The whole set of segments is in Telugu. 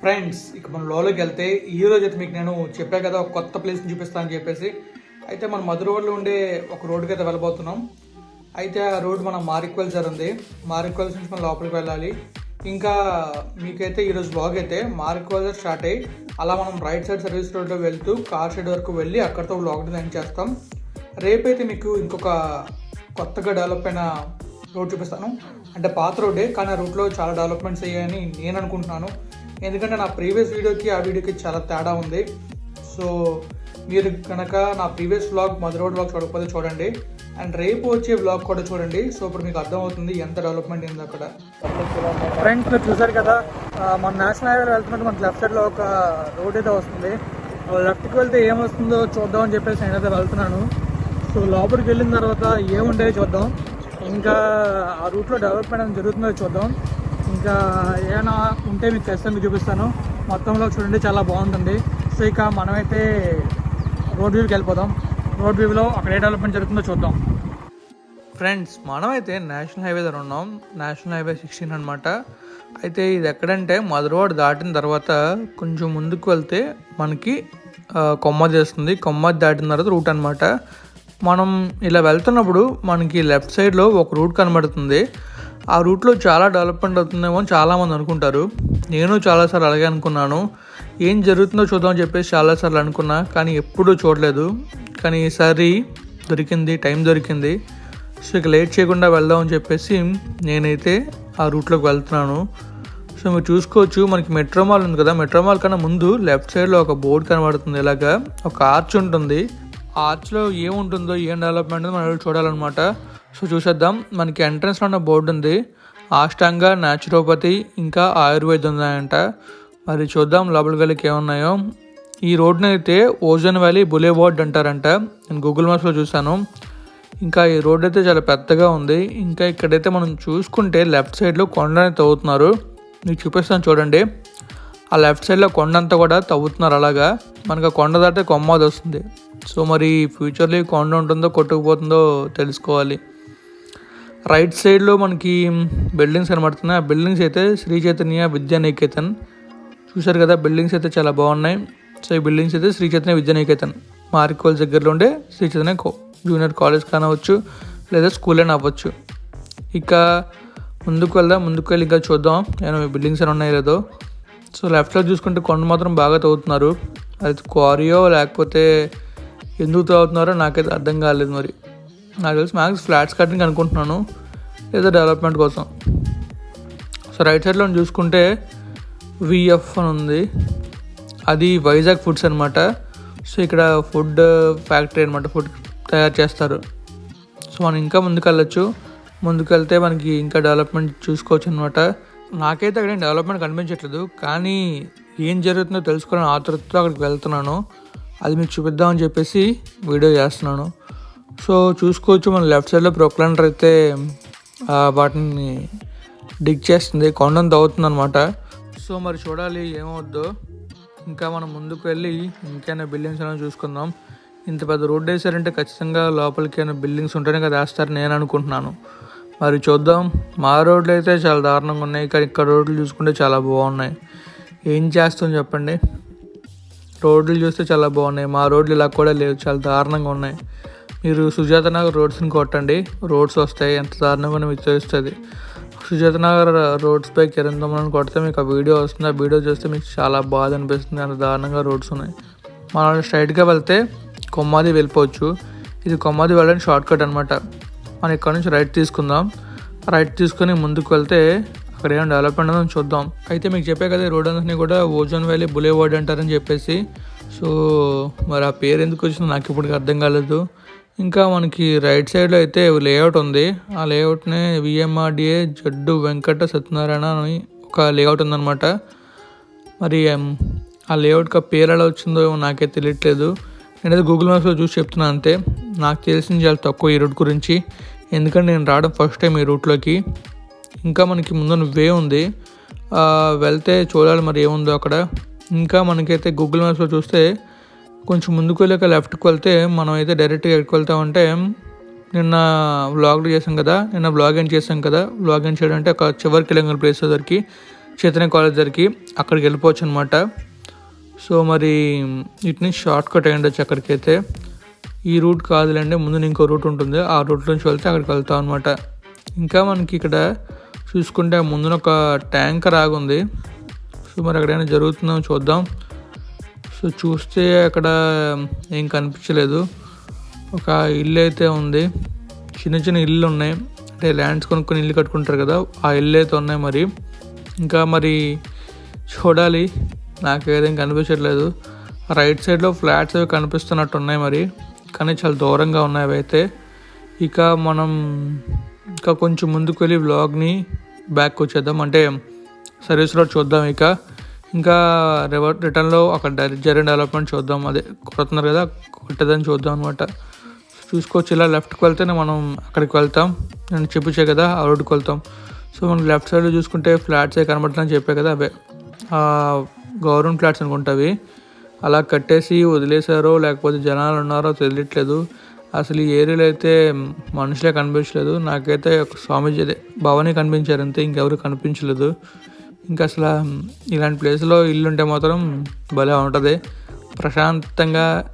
ఫ్రెండ్స్ ఇక మనం లోలోకి వెళ్తే ఈ రోజు అయితే మీకు నేను చెప్పా కదా ఒక కొత్త ప్లేస్ని చూపిస్తానని చెప్పేసి. అయితే మన మధుర రోడ్లో ఉండే ఒక రోడ్డుకి అయితే వెళ్ళబోతున్నాం. అయితే ఆ రోడ్ మన మారిక్వెల్ సార్ ఉంది. మారిక్వెల్స్ నుంచి మనం లోపలికి వెళ్ళాలి. ఇంకా మీకైతే ఈరోజు బ్లాగ్ అయితే మారిక్వెల్స్ స్టార్ట్ అయ్యి అలా మనం రైట్ సైడ్ సర్వీస్ రోడ్లో వెళ్తూ కార్ షెడ్ వరకు వెళ్ళి అక్కడితో బ్లాగ్ని ఎండ్ చేస్తాం. రేపైతే మీకు ఇంకొక కొత్తగా డెవలప్ అయిన రోడ్ చూపిస్తాను. అంటే పాత రోడ్డే కానీ ఆ రూట్లో చాలా డెవలప్మెంట్స్ అయ్యాయని నేను అనుకుంటున్నాను. ఎందుకంటే నా ప్రీవియస్ వీడియోకి ఆ వీడియోకి చాలా తేడా ఉంది. సో మీరు కనుక నా previous vlog Madhura road vlog చూడకపోతే చూడండి. అండ్ రేపు వచ్చే వ్లాగ్ కూడా చూడండి. సో ఇప్పుడు మీకు అర్థమవుతుంది ఎంత డెవలప్మెంట్ ఉంది అక్కడ. ఫ్రెండ్స్ మీరు చూసారు కదా మన నేషనల్ హైవే వెళ్తున్నట్టు మనకి లెఫ్ట్ సైడ్లో ఒక రోడ్ అయితే వస్తుంది. లెఫ్ట్కి వెళ్తే ఏమొస్తుందో చూద్దామని చెప్పేసి నేనైతే వెళ్తున్నాను. సో లోపలికి వెళ్ళిన తర్వాత ఏముంటాయో చూద్దాం. ఇంకా ఆ రూట్లో డెవలప్మెంట్ అనేది జరుగుతుందో చూద్దాం. ఇంకా ఏమైనా ఉంటే మీకు ఖచ్చితంగా చూపిస్తాను. మొత్తంలో చూడండి చాలా బాగుంటుంది. సో ఇక మనమైతే రోడ్ వ్యూకి వెళ్ళిపోదాం. రోడ్ వ్యూలో అక్కడ ఏ డెవలప్మెంట్ జరుగుతుందో చూద్దాం. ఫ్రెండ్స్ మనమైతే నేషనల్ హైవే దగ్గర ఉన్నాం. నేషనల్ హైవే సిక్స్టీన్ అనమాట అయితే ఇది ఎక్కడంటే మధురవాడ దాటిన తర్వాత కొంచెం ముందుకు వెళ్తే మనకి కొమ్మది వస్తుంది కొమ్మది దాటిన తర్వాత రూట్ అనమాట మనం ఇలా వెళ్తున్నప్పుడు మనకి లెఫ్ట్ సైడ్లో ఒక రూట్ కనబడుతుంది. ఆ రూట్లో చాలా డెవలప్మెంట్ అవుతుందేమో అని చాలామంది అనుకుంటారు. నేను చాలాసార్లు అలాగే అనుకున్నాను. ఏం జరుగుతుందో చూద్దామని చెప్పేసి చాలాసార్లు అనుకున్నా కానీ ఎప్పుడూ చూడలేదు. కానీ ఈసారి దొరికింది టైం దొరికింది. సో ఇక లేట్ చేయకుండా వెళ్దామని చెప్పేసి నేనైతే ఆ రూట్లోకి వెళ్తున్నాను. సో మీరు చూసుకోవచ్చు మనకి మెట్రో మాల్ ఉంది కదా. మెట్రో మాల్ కన్నా ముందు లెఫ్ట్ సైడ్లో ఒక బోర్డు కనబడుతుంది ఇలాగా. ఒక ఆర్చ్ ఉంటుంది. ఆ ఆర్చ్లో ఏముంటుందో ఏం డెవలప్మెంట్ మనం చూడాలన్నమాట. సో చూసేద్దాం. మనకి ఎంట్రన్స్లో ఉన్న బోర్డు ఉంది. ఆష్టాంగ న్యాచురోపతి ఇంకా ఆయుర్వేదం ఉన్నాయంట మరి చూద్దాం లోపలికి వెళ్ళి ఏమున్నాయో. ఈ రోడ్ని అయితే ఓజన్ వ్యాలీ బులేవార్డ్ అంటారంట. నేను గూగుల్ మ్యాప్స్లో చూశాను. ఇంకా ఈ రోడ్ అయితే చాలా పెద్దగా ఉంది. ఇంకా ఇక్కడైతే మనం చూసుకుంటే లెఫ్ట్ సైడ్లో కొండని తవ్వుతున్నారు. మీకు చూపిస్తాను చూడండి. ఆ లెఫ్ట్ సైడ్లో కొండ అంతా కూడా తవ్వుతున్నారు అలాగా. మనకు ఆ కొండ దాటే కొమ్మది వస్తుంది. సో మరి ఫ్యూచర్లో ఈ కొండ ఉంటుందో కొట్టుకుపోతుందో తెలుసుకోవాలి. రైట్ సైడ్లో మనకి బిల్డింగ్స్ కనబడుతున్నాయి. ఆ బిల్డింగ్స్ అయితే శ్రీ చైతన్య విద్యానికేతన్ చూశారు కదా బిల్డింగ్స్ అయితే చాలా బాగున్నాయి. సో ఈ బిల్డింగ్స్ అయితే శ్రీ చైతన్య విద్యానికేతన్ మార్కోల్ దగ్గరలో ఉండే శ్రీ చైతన్య జూనియర్ కాలేజ్ కానవచ్చు లేదా స్కూల్ అయినా అవ్వచ్చు. ఇక ముందుకు వెళ్దాం ముందుకు వెళ్ళి ఇంకా చూద్దాం. ఏమైనా బిల్డింగ్స్ అని ఉన్నాయో లేదో. సో లెఫ్ట్లో చూసుకుంటే కొండ మాత్రం బాగా తవ్వుతున్నారు. అది క్వారియో లేకపోతే ఎందుకు తవ్వుతున్నారో నాకైతే అర్థం కాలేదు మరి. నాకు తెలిసి మ్యాక్స్ ఫ్లాట్స్ కట్టింగ్ అనుకుంటున్నాను లేదా డెవలప్మెంట్ కోసం. సో రైట్ సైడ్లో చూసుకుంటే విఎఫ్ అని ఉంది. అది వైజాగ్ ఫుడ్స్ అనమాట సో ఇక్కడ ఫుడ్ ఫ్యాక్టరీ అనమాట ఫుడ్ తయారు చేస్తారు. సో మనం ఇంకా ముందుకు ముందుకెళ్తే ముందుకు వెళ్తే మనకి ఇంకా డెవలప్మెంట్ చూసుకోవచ్చు అనమాట నాకైతే అక్కడ డెవలప్మెంట్ కనిపించట్లేదు కానీ ఏం జరుగుతుందో తెలుసుకోవాలని ఆతృతతో అక్కడికి వెళ్తున్నాను. అది మీకు చూపిద్దామని చెప్పేసి వీడియో చేస్తున్నాను. సో చూసుకోవచ్చు మన లెఫ్ట్ సైడ్లో ప్రొక్లాండర్ అయితే వాటిని డిగ్ చేస్తుంది కొండను తవ్వుతుంది అనమాట సో మరి చూడాలి ఏమవుద్దో. ఇంకా మనం ముందుకు వెళ్ళి ఇంకైనా బిల్డింగ్స్ అయినా చూసుకుందాం. ఇంత పెద్ద రోడ్ వేసారంటే ఖచ్చితంగా లోపలికి అయినా బిల్డింగ్స్ ఉంటేనే కదా వేస్తారని నేను అనుకుంటున్నాను. మరి చూద్దాం. మా రోడ్లు అయితే చాలా దారుణంగా ఉన్నాయి కానీ ఇక్కడ రోడ్లు చూసుకుంటే చాలా బాగున్నాయి. ఏం చేస్తాం చెప్పండి? రోడ్లు చూస్తే చాలా బాగున్నాయి. మా రోడ్లు ఇలా కూడా లేవు చాలా దారుణంగా ఉన్నాయి. మీరు సుజాత నగర్ రోడ్స్ని కొట్టండి. రోడ్స్ వస్తాయి ఎంత దారుణంగా మీకు తెలుస్తుంది సుజాత నగర్ రోడ్స్ పై కిరందమని కొడితే మీకు ఆ వీడియో వస్తుంది. ఆ వీడియో చూస్తే మీకు చాలా బాధ అనిపిస్తుంది. అంత దారుణంగా రోడ్స్ ఉన్నాయి. మనం స్ట్రైట్గా వెళ్తే కొమ్మాది వెళ్ళిపోవచ్చు. ఇది కొమ్మాది వెళ్ళడానికి షార్ట్ కట్ అనమాట మనం ఇక్కడ నుంచి రైట్ తీసుకుందాం. రైట్ తీసుకొని ముందుకు వెళ్తే అక్కడ ఏమైనా డెవలప్మెంట్ ఉందో చూద్దాం. అయితే మీకు చెప్పే కదా రోడ్ అంతా కూడా ఓజోన్ వ్యాలీ బులేవార్డ్ అంటారని చెప్పేసి. సో మరి ఆ పేరు ఎందుకు వచ్చిందో నాకు ఇప్పటికి అర్థం కాలేదు. ఇంకా మనకి రైట్ సైడ్లో అయితే లేఅవుట్ ఉంది. ఆ లేఅవుట్ని విఎంఆర్డిఏ జడ్డు వెంకట సత్యనారాయణ అని ఒక లేఅవుట్ ఉందన్నమాట. మరి ఆ లేఅవుట్కి ఆ పేరు ఎలా వచ్చిందో ఏమో నాకే తెలియట్లేదు. నేనైతే గూగుల్ మ్యాప్స్లో చూసి చెప్తున్నాను అంతే. నాకు తెలిసింది చాలా తక్కువ ఈ రూట్ గురించి. ఎందుకంటే నేను రావడం ఫస్ట్ టైం ఈ రూట్లోకి ఇంకా మనకి ముందు వే ఉంది. వెళ్తే చూడాలి మరి ఏముందో అక్కడ. ఇంకా మనకైతే గూగుల్ మ్యాప్స్లో చూస్తే కొంచెం ముందుకు వెళ్ళాక లెఫ్ట్కి వెళ్తే మనం అయితే డైరెక్ట్గా ఎక్కడికి వెళ్తామంటే నిన్న వ్లాగ్ చేసాం కదా నిన్న వ్లాగ్ ఏం చేసాం కదా వ్లాగ్ ఏం చేయడం అంటే ఒక చివరికి వెళ్ళిన ప్లేస్ దగ్గరికి చైతన్య కాలేజ్ దగ్గరికి అక్కడికి వెళ్ళిపోవచ్చు అనమాట సో మరి వీటిని షార్ట్కట్ షార్ట్ కట్ అక్కడికైతే. ఈ రూట్ కాదులేండి ముందు ఇంకో రూట్ ఉంటుంది ఆ రూట్ నుంచి వెళ్తే అక్కడికి వెళ్తాం అనమాట ఇంకా మనకి ఇక్కడ చూసుకుంటే ముందున ఒక ట్యాంకర్ ఆగుంది. సో మరి అక్కడైనా జరుగుతుందో చూద్దాం. సో చూస్తే అక్కడ ఏం కనిపించలేదు. ఒక ఇల్లు అయితే ఉంది. చిన్న చిన్న ఇల్లు ఉన్నాయి. అంటే ల్యాండ్స్ కొనుక్కొని ఇల్లు కట్టుకుంటారు కదా ఆ ఇల్లు అయితే ఉన్నాయి మరి. ఇంకా మరి చూడాలి. నాకు ఏదేం కనిపించట్లేదు. రైట్ సైడ్లో ఫ్లాట్స్ అవి కనిపిస్తున్నట్టు ఉన్నాయి మరి. కానీ చాలా దూరంగా ఉన్నాయి అవి అయితే. ఇక మనం ఇంకా కొంచెం ముందుకు వెళ్ళి వ్లాగ్ని బ్యాక్ వచ్చేద్దాం. అంటే సర్వీస్ రోడ్ చూద్దాం ఇక. ఇంకా రివర్ రిటర్న్లో అక్కడ డై- జరిగిన డెవలప్మెంట్ చూద్దాం. అదే కొడుతున్నారు కదా కొట్టదని చూద్దాం అనమాట చూసుకోవచ్చు ఇలా లెఫ్ట్కి వెళ్తేనే మనం అక్కడికి వెళ్తాం. నేను చెప్పించే కదా ఆ రోడ్కి వెళ్తాం. సో మనం లెఫ్ట్ సైడ్ చూసుకుంటే ఫ్లాట్స్ కనబడుతుందని చెప్పే కదా అవే. Government flats అనుకుంటావి. అలా కట్టేసి వదిలేశారో లేకపోతే జనాలు ఉన్నారో తెలియట్లేదు. అసలు ఈ ఏరియాలో అయితే మనుషులే కనిపించలేదు. నాకైతే ఒక స్వామీజీ అదే భవని కనిపించారు అంతే ఇంకెవరు కనిపించలేదు. ఇంకా అసలు ఇలాంటి ప్లేస్లో ఇల్లు ఉంటే మాత్రం భలే ఉంటుంది. ప్రశాంతంగా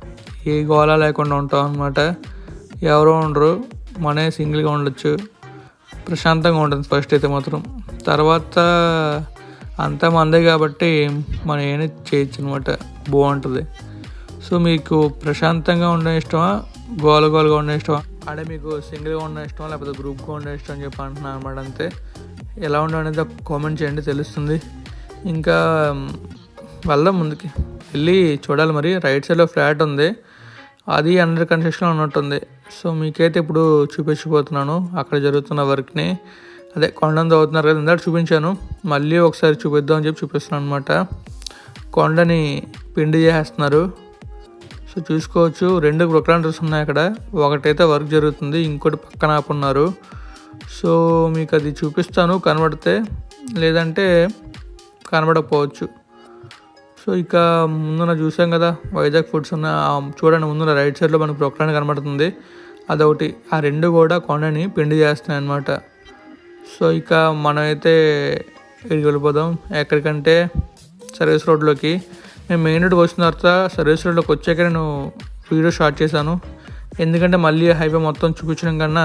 ఏ గోళ లేకుండా ఉంటాం అనమాట ఎవరో ఉండరు మనే సింగిల్గా ఉండొచ్చు. ప్రశాంతంగా ఉంటుంది ఫస్ట్ అయితే మాత్రం. తర్వాత అంతా మందే కాబట్టి మనం ఏమైనా చేయొచ్చు అనమాట బాగుంటుంది. సో మీకు ప్రశాంతంగా ఉండడం ఇష్టమా? గోల గోలుగా ఉండడం ఇష్టమా? అంటే మీకు సింగిల్గా ఉండడం ఇష్టమా? లేకపోతే గ్రూప్గా ఉండడం ఇష్టం అని చెప్పి అంటున్నాను అనమాట అంతే. ఎలా ఉండడం అనేది కామెంట్ చేయండి తెలుస్తుంది. ఇంకా వెళ్దాం ముందుకి. వెళ్ళి చూడాలి మరి. రైట్ సైడ్లో ఫ్లాట్ ఉంది. అది అండర్ కన్స్ట్రక్షన్లో ఉన్నట్టుంది. సో మీకైతే ఇప్పుడు చూపించబోతున్నాను. అక్కడ జరుగుతున్న వర్క్ని అదే కొండను అవుతున్నారు కదా ఇందాక చూపించాను. మళ్ళీ ఒకసారి చూపిద్దాం అని చెప్పి చూపిస్తున్నాను అనమాట కొండని పిండి చేసేస్తున్నారు. సో చూసుకోవచ్చు. రెండు ప్రొక్లాంటర్స్ ఉన్నాయి అక్కడ. ఒకటైతే వర్క్ జరుగుతుంది. ఇంకోటి పక్కన ఆపున్నారు. సో మీకు అది చూపిస్తాను కనబడితే లేదంటే కనబడకపోవచ్చు. సో ఇక ముందున చూసాం కదా వైజాగ్ ఫుడ్స్ ఉన్న చూడండి ముందున రైట్ సైడ్లో మనకు ప్రొక్లాన్ కనబడుతుంది. అదొకటి ఆ రెండు కూడా కొండని పిండి చేస్తున్నాయి అనమాట సో ఇక మనమైతే ఇక్కడికి వెళ్ళిపోదాం? ఎక్కడికంటే సర్వీస్ రోడ్లోకి. నేను మెయిన్ రోడ్కి వచ్చిన తర్వాత సర్వీస్ రోడ్లోకి వచ్చాక నేను వీడియో స్టార్ట్ చేశాను. ఎందుకంటే మళ్ళీ హైవే మొత్తం చూపించడం కన్నా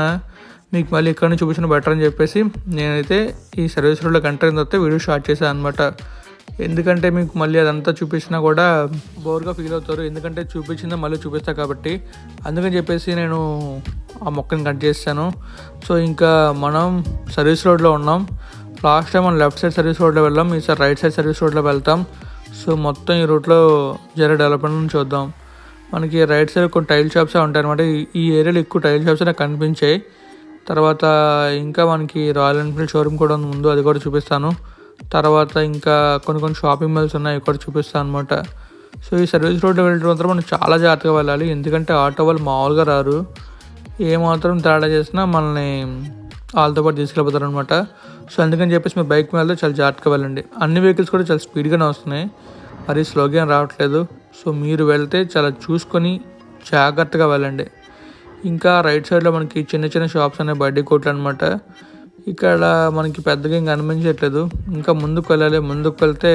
మీకు మళ్ళీ ఇక్కడ నుంచి చూపించడం బెటర్ అని చెప్పేసి నేనైతే ఈ సర్వీస్ రోడ్లో ఎంటర్ వస్తే వీడియో స్టార్ట్ చేశాను అనమాట ఎందుకంటే మీకు మళ్ళీ అదంతా చూపించినా కూడా బోర్గా ఫీల్ అవుతారు. ఎందుకంటే చూపించిందా మళ్ళీ చూపిస్తా కాబట్టి. అందుకని చెప్పేసి నేను ఆ మొక్కని కట్ చేస్తాను. సో ఇంకా మనం సర్వీస్ రోడ్లో ఉన్నాం. లాస్ట్ టైం మనం లెఫ్ట్ సైడ్ సర్వీస్ రోడ్లో వెళ్ళాం. ఈసారి రైట్ సైడ్ సర్వీస్ రోడ్లో వెళ్తాం. సో మొత్తం ఈ రూట్లో జరిగే డెవలప్మెంట్ చూద్దాం. మనకి రైట్ సైడ్ కొన్ని టైల్ షాప్సే ఉంటాయి అనమాట ఈ ఏరియాలో ఎక్కువ టైల్ షాప్స్ నాకు కనిపించాయి. తర్వాత ఇంకా మనకి రాయల్ ఎన్ఫీల్డ్ షోరూమ్ కూడా ఉంది. ముందు అది కూడా చూపిస్తాను. తర్వాత ఇంకా కొన్ని కొన్ని షాపింగ్ మాల్స్ ఉన్నాయి కూడా చూపిస్తాను అనమాట సో ఈ సర్వీస్ రోడ్డు వెళ్ళడం మాత్రం మనం చాలా జాగ్రత్తగా వెళ్ళాలి. ఎందుకంటే ఆటో వాళ్ళు మామూలుగా రారు. ఏమాత్రం తేడా చేసినా మనల్ని వాళ్ళతో పాటు తీసుకెళ్ళిపోతారు అనమాట సో అందుకని చెప్పేసి మీరు బైక్ మీద చాలా జాగ్రత్తగా వెళ్ళండి. అన్ని వెహికల్స్ కూడా చాలా స్పీడ్గానే వస్తున్నాయి. మరి స్లోగా రావట్లేదు. సో మీరు వెళ్తే చాలా చూసుకొని జాగ్రత్తగా వెళ్ళండి. ఇంకా రైట్ సైడ్లో మనకి చిన్న చిన్న షాప్స్ అనేవి బడ్డీ కోట్లు అనమాట ఇక్కడ మనకి పెద్దగా ఇంకా కనిపించట్లేదు ఇంకా ముందుకు వెళ్ళాలి. ముందుకు వెళ్తే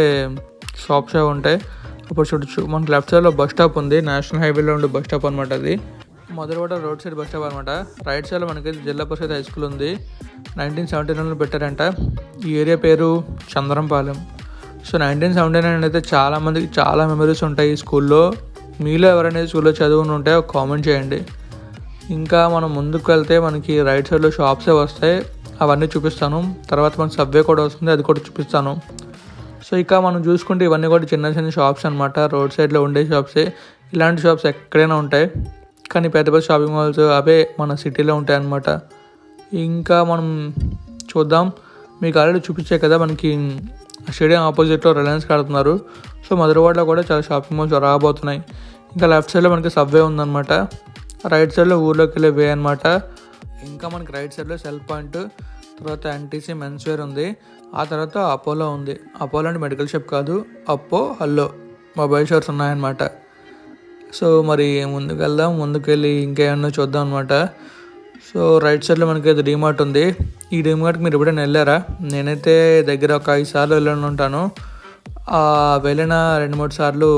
షాప్స్ అవి ఉంటాయి. అప్పుడు చూడొచ్చు మనకి లెఫ్ట్ సైడ్లో బస్ స్టాప్ ఉంది. నేషనల్ హైవేలో ఉండే బస్ స్టాప్ అనమాట అది. మొదలుపడ రోడ్ సైడ్ బస్ స్టాప్ అనమాట రైట్ సైడ్లో మనకి జిల్లా పరిషత్ హై స్కూల్ ఉంది. నైన్టీన్ సెవెంటీ నైన్లో పెట్టారంట. ఈ ఏరియా పేరు Chandrampalem. So nineteen seventy nine అయితే చాలా మందికి చాలా మెమరీస్ ఉంటాయి ఈ స్కూల్లో మీలో ఎవరైనా స్కూల్లో చదువుని ఉంటే ఒక కామెంట్ చేయండి. ఇంకా మనం ముందుకు వెళ్తే మనకి రైట్ సైడ్లో షాప్సే వస్తాయి అవన్నీ చూపిస్తాను. తర్వాత మనకి సబ్వే కూడా వస్తుంది అది కూడా చూపిస్తాను. సో ఇక మనం చూసుకుంటే ఇవన్నీ కూడా చిన్న చిన్న షాప్స్ అనమాట రోడ్ సైడ్లో ఉండే షాప్సే ఇలాంటి షాప్స్ ఎక్కడైనా ఉంటాయి. కానీ పెద్ద పెద్ద షాపింగ్ మాల్స్ అవే మన సిటీలో ఉంటాయి అన్నమాట. ఇంకా మనం చూద్దాం. మీకు ఆల్రెడీ చూపించే కదా మనకి స్టేడియం ఆపోజిట్లో రిలయన్స్ కడుతున్నారు. సో మధురవాడలో కూడా చాలా షాపింగ్ మాల్స్ రాబోతున్నాయి ఇంకా లెఫ్ట్ సైడ్లో మనకి సబ్వే ఉందన్నమాట. రైట్ సైడ్లో ఊర్లోకి వెళ్ళే వే అనమాట ఇంకా మనకి రైట్ సైడ్లో సెల్ పాయింట్ తర్వాత ఎన్టీసీ మెన్స్ వేర్ ఉంది. ఆ తర్వాత అపోలో ఉంది. అపోలో అంటే మెడికల్ షాప్ కాదు అప్పో హల్లో మొబైల్ షాప్స్ ఉన్నాయన్నమాట. సో మరి ముందుకు వెళ్దాం ఇంకేమన్నా చూద్దాం అనమాట సో రైట్ సైడ్లో మనకి అయితే డీమార్ట్ ఉంది. ఈ డీమార్ట్కి మీరు ఎప్పుడైనా వెళ్ళారా? నేనైతే దగ్గర ఒక ఐదు సార్లు వెళ్ళని ఉంటాను వెళ్ళిన రెండు మూడు సార్లు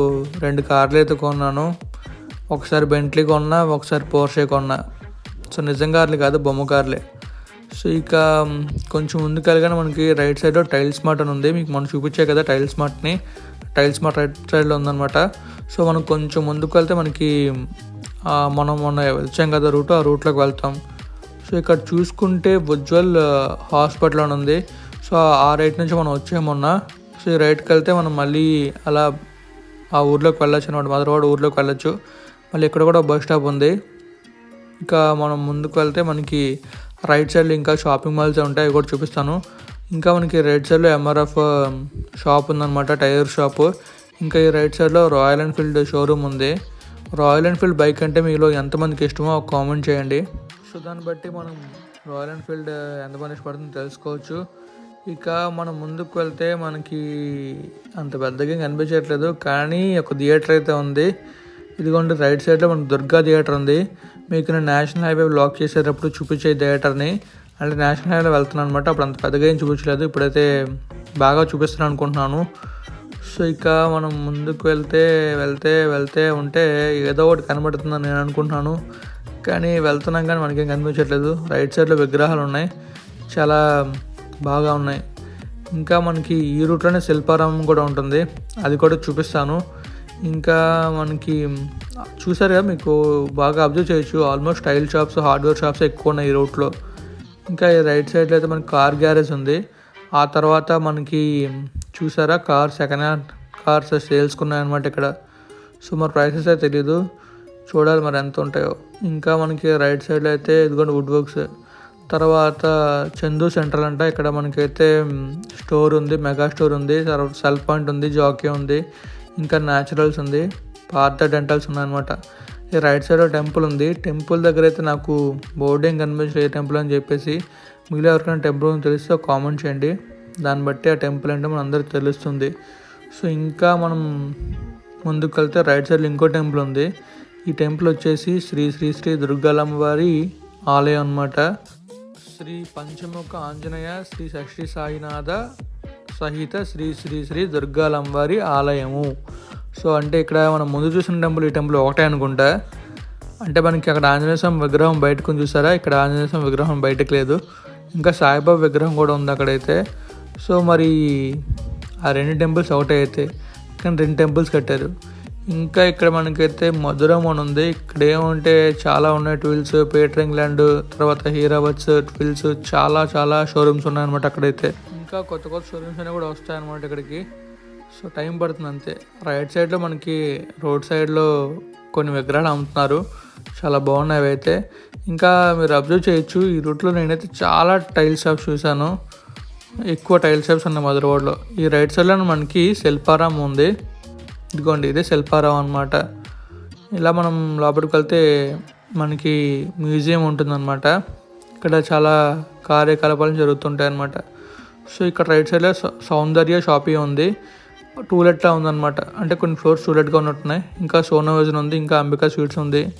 రెండు కార్లు అయితే కొన్నాను. ఒకసారి బెంట్లీ కొన్నా ఒకసారి పోర్షే కొన్నా. సో నిజం కార్లు కాదు బొమ్మ కార్లే. సో ఇక కొంచెం ముందు కలిగానే మనకి రైట్ సైడ్లో టైల్స్ మార్ట్ అని ఉంది. మీకు మనం చూపించే కదా టైల్స్ మార్ట్ని టైల్స్ మార్ట్ రైట్ సైడ్లో ఉందన్నమాట. సో మనం కొంచెం ముందుకు వెళ్తే మనకి మనం మొన్న వచ్చాం కదా రూట్ ఆ రూట్లోకి వెళ్తాం. సో ఇక్కడ చూసుకుంటే ఉజ్వల్ హాస్పిటల్ అని ఉంది. సో ఆ రైట్ నుంచి మనం వచ్చాం మొన్న. సో ఈ రైట్కి వెళ్తే మనం మళ్ళీ అలా ఆ ఊర్లోకి వెళ్ళొచ్చు అనమాట మధురవాడ ఊర్లోకి వెళ్ళొచ్చు. మళ్ళీ ఇక్కడ కూడా బస్ స్టాప్ ఉంది. ఇంకా మనం ముందుకు వెళ్తే మనకి రైట్ సైడ్లో ఇంకా షాపింగ్ మాల్స్ ఉంటాయి అవి కూడా చూపిస్తాను. ఇంకా మనకి రైట్ సైడ్లో ఎంఆర్ఎఫ్ um, షాప్ ఉందన్నమాట టైర్ షాప్. ఇంకా ఈ రైట్ సైడ్లో రాయల్ ఎన్ఫీల్డ్ షోరూమ్ ఉంది. రాయల్ ఎన్ఫీల్డ్ బైక్ అంటే మీలో ఎంతమందికి ఇష్టమో ఒక కామెంట్ చేయండి. సో దాన్ని బట్టి మనం రాయల్ ఎన్ఫీల్డ్ uh, ఎంతమంది ఇష్టపడుతుందో తెలుసుకోవచ్చు. ఇక మనం ముందుకు వెళ్తే మనకి అంత పెద్దగా కనిపించట్లేదు కానీ ఒక థియేటర్ అయితే ఉంది. ఇదిగోండి రైట్ సైడ్లో మనకు దుర్గా థియేటర్ ఉంది. మీకు నేను నేషనల్ హైవే బ్లాక్ చేసేటప్పుడు చూపించే థియేటర్ని. అంటే నేషనల్ హైవేలో వెళ్తున్నాను అనమాట అప్పుడు అంత పెద్దగా ఏం చూపించలేదు. ఇప్పుడైతే బాగా చూపిస్తున్నాను అనుకుంటున్నాను. సో ఇక మనం ముందుకు వెళ్తే వెళ్తే వెళ్తే ఉంటే ఏదో ఒకటి కనబడుతుందని నేను అనుకుంటున్నాను. కానీ వెళ్తున్నాం కానీ మనకేం కనిపించట్లేదు. రైట్ సైడ్లో విగ్రహాలు ఉన్నాయి. చాలా బాగా ఉన్నాయి. ఇంకా మనకి ఈ రూట్లోనే శిల్పారామం కూడా ఉంటుంది. అది కూడా చూపిస్తాను. ఇంకా మనకి చూసారు కదా మీకు బాగా అబ్జర్వ్ చేయొచ్చు. Almost tile shops hardware shops ఎక్కువ ఉన్నాయి ఈ రూట్లో ఇంకా రైట్ సైడ్లో అయితే మనకి కార్ గ్యారేజ్ ఉంది. ఆ తర్వాత మనకి చూసారా? కార్ సెకండ్ హ్యాండ్ కార్స్ సేల్స్కి ఉన్నాయన్నమాట ఇక్కడ. సో మరి ప్రైసెస్ అయితే తెలీదు. చూడాలి మరి ఎంత ఉంటాయో. ఇంకా మనకి రైట్ సైడ్లో అయితే ఇదిగోండి వుడ్ వర్క్స్ తర్వాత చందు సెంట్రల్ అంట. ఇక్కడ మనకైతే స్టోర్ ఉంది మెగా స్టోర్ ఉంది. తర్వాత సెల్ పాయింట్ ఉంది జాకీ ఉంది. ఇంకా న్యాచురల్స్ ఉంది. పార్థ డెంటల్స్ ఉన్నాయన్నమాట. ఈ రైట్ సైడ్ టెంపుల్ ఉంది. టెంపుల్ దగ్గర అయితే నాకు బోర్డింగ్ కనిపించలేదు ఏ టెంపుల్ అని చెప్పేసి. మిగిలిన ఎవరికైనా టెంపుల్ తెలిస్తే ఒక కామెంట్ చేయండి. దాన్ని బట్టి ఆ టెంపుల్ అంటే మన అందరికి తెలుస్తుంది. సో ఇంకా మనం ముందుకు వెళ్తే రైట్ సైడ్లో ఇంకో టెంపుల్ ఉంది. ఈ టెంపుల్ వచ్చేసి శ్రీ శ్రీ శ్రీ దుర్గాలమ్మవారి ఆలయం అనమాట శ్రీ పంచముఖ ఆంజనేయ శ్రీ షష్ఠి సాయినాథ సహిత శ్రీ శ్రీ శ్రీ దుర్గాలంబారి ఆలయము. సో అంటే ఇక్కడ మనం ముందు చూసిన టెంపుల్ ఈ టెంపుల్ ఒకటే అనుకుంటా. అంటే మనకి అక్కడ ఆంజనేయ స్వామి విగ్రహం బయటకు చూసారా? ఇక్కడ ఆంజనేయ స్వామి విగ్రహం బయటకు లేదు. ఇంకా సాయిబాబా విగ్రహం కూడా ఉంది అక్కడైతే. సో మరి ఆ రెండు టెంపుల్స్ ఒకటే అయితే. కానీ రెండు టెంపుల్స్ కట్టారు. ఇంకా ఇక్కడ మనకైతే మధురం అని ఉంది. ఇక్కడ ఏమంటే చాలా ఉన్నాయి ట్విల్స్ పేటరింగ్ ల్యాండ్ తర్వాత హీరావత్స్ ట్విల్స్ చాలా చాలా షోరూమ్స్ ఉన్నాయన్నమాట అక్కడైతే. ఇంకా కొత్త కొత్త షోరూమ్స్ అనేవి కూడా వస్తాయన్నమాట ఇక్కడికి. సో టైం పడుతుంది అంతే. రైట్ సైడ్లో మనకి రోడ్ సైడ్లో కొన్ని విగ్రహాలు అమ్ముతున్నారు. చాలా బాగున్నాయి అయితే ఇంకా మీరు అబ్జర్వ్ చేయొచ్చు ఈ రూట్లో నేనైతే చాలా టైల్ షాప్స్ చూశాను. ఎక్కువ టైల్ షాప్స్ ఉన్నాయి మధురవాడలో. ఈ రైట్ సైడ్లో మనకి శిల్పారాం ఉంది. ఇదిగోండి ఇదే శిల్పారాం అనమాట ఇలా మనం లోపలికి వెళ్తే మనకి మ్యూజియం ఉంటుందన్నమాట. ఇక్కడ చాలా కార్యకలాపాలు జరుగుతుంటాయి అన్నమాట సో ఇక్కడ రైట్ సైడ్లో సౌ- సౌందర్య షాపింగ్ ఉంది. టూలెట్లా ఉందన్నమాట. అంటే కొన్ని ఫ్లోర్స్ టూలెట్గా ఉన్నట్టున్నాయి. ఇంకా సోనోవేజన్ ఉంది ఇంకా అంబికా స్వీట్స్ ఉంది.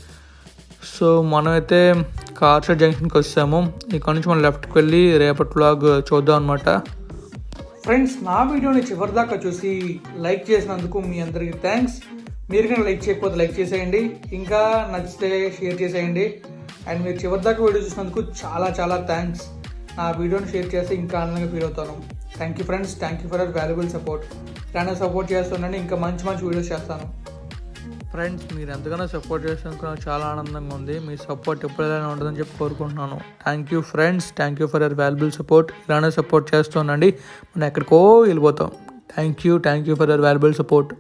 సో మనమైతే కార్షెడ్ జంక్షన్కి వచ్చాము. ఇక్కడ నుంచి మనం లెఫ్ట్కి వెళ్ళి రేపటి వ్లాగ్ చూద్దాం అనమాట ఫ్రెండ్స్ నా వీడియోని చివరిదాకా చూసి లైక్ చేసినందుకు మీ అందరికీ థ్యాంక్స్. మీరు కానీ లైక్ చేయకపోతే లైక్ చేసేయండి. ఇంకా నచ్చితే షేర్ చేసేయండి. అండ్ మీరు చివరిదాకా వీడియో చూసినందుకు చాలా చాలా థ్యాంక్స్. నా వీడియోని షేర్ చేస్తే ఇంకా ఆనందంగా ఫీల్ అవుతాను. Thank you friends thank you for our valuable support ఇలానే సపోర్ట్ చేస్తుండండి ఇంకా మంచి మంచి వీడియోస్ చేస్తాను. ఫ్రెండ్స్ మీరు ఎంతగానో సపోర్ట్ చేసినందుకు నాకు చాలా ఆనందంగా ఉంది. మీ సపోర్ట్ ఎప్పుడైనా ఉంటుందని చెప్పి కోరుకుంటున్నాను. Thank you friends thank you for your valuable support ఇలానే సపోర్ట్ చేస్తుండండి మనం ఎక్కడికో వెళ్ళిపోతాం. Thank you thank you for your valuable support